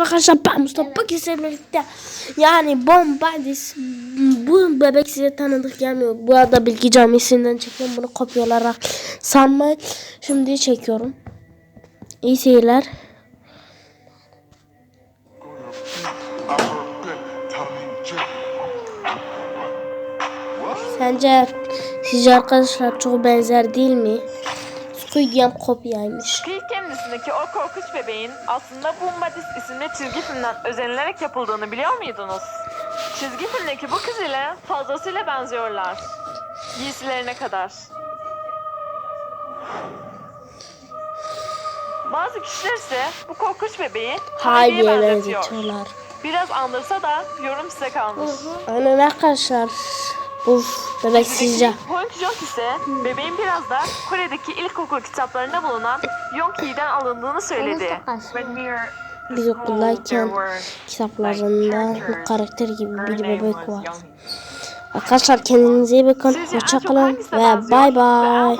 Arkadaşlar ben Mustafa Bakir sizlerle birlikte yani Bombardis bu bebek size tanıdık gelmiyor. Bu arada Bilgi Camisi'nden çekiyorum bunu kopyalarak sanmayın. Şimdi çekiyorum. İyi seyirler. Sence sizce arkadaşlar çok benzer değil mi? Game kopyaymış. Kendisindeki o korkunç bebeğin aslında Bombadis isimli çizgi filmden özenilerek yapıldığını biliyor muydunuz? Çizgi filmdeki bu kız ile fazlasıyla benziyorlar. Giysilerine kadar. Bazı kişiler ise bu korkunç bebeği Heidi'ye Haydi'ye benzetiyor. benzetiyorlar. Biraz andırsa da yorum size kalmış. Aynen arkadaşlar. Uf bebek sizce. Honk Jong ise bebeğin biraz da Kore'deki ilkokul kitaplarında bulunan Yongki'den alındığını söyledi. Biz okuldayken kitaplarında bu karakter gibi bir bebek var. Arkadaşlar kendinize iyi bakın. Hoşçakalın ve bay bay.